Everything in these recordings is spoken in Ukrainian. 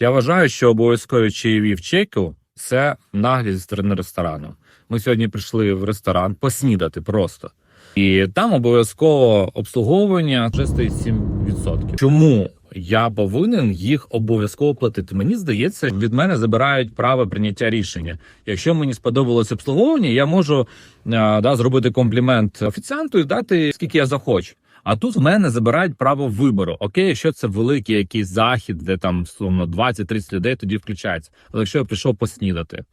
Я вважаю, що обов'язкові чаєві в чеку це наглість зі сторони ресторану. Ми сьогодні прийшли в ресторан поснідати просто. І там обов'язково обслуговування вже стоїть 7%. Чому я повинен їх обов'язково платити? Мені здається, від мене забирають право прийняття рішення. Якщо мені сподобалось обслуговування, я можу е, да, зробити комплімент офіціанту і дати скільки я захочу. А тут в мене забирають право вибору. Окей, якщо це великий якийсь захід, де там словно 20-30 людей, тоді включається. Але якщо я прийшов поснідати,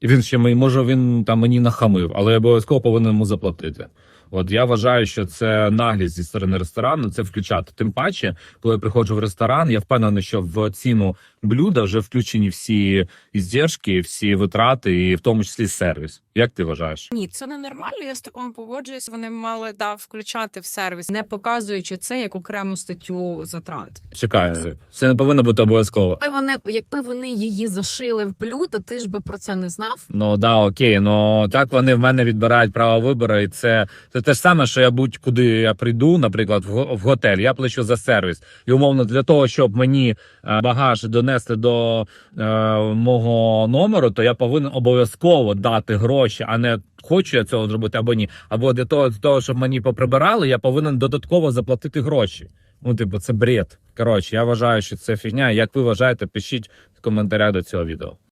і він ще може він там мені нахамив, але я обов'язково повинен йому заплатити. От я вважаю, що це наглість зі сторони ресторану це включати. Тим паче, коли я приходжу в ресторан, я впевнений, що в ціну блюда вже включені всі іздержки, всі витрати, і в тому числі сервіс. Як ти вважаєш? Ні, це не нормально. Я з таким погоджуюсь. Вони мали да включати в сервіс, не показуючи це як окрему статтю затрат. Чекай, це не повинно бути обов'язково. Якби вони, якби вони її зашили в блюдо, ти ж би про це не знав. Ну да, окей, ну так вони в мене відбирають право вибору, і це, це те ж саме, що я будь-куди я прийду, наприклад, в, го- в готель, я плачу за сервіс. І умовно для того, щоб мені е, багаж донести до е, мого номеру, то я повинен обов'язково дати гроші, а не хочу я цього зробити або ні. Або для того, для того, щоб мені поприбирали, я повинен додатково заплатити гроші. Ну, типу, це бред. Коротше, я вважаю, що це фігня. Як ви вважаєте, пишіть в коментарях до цього відео.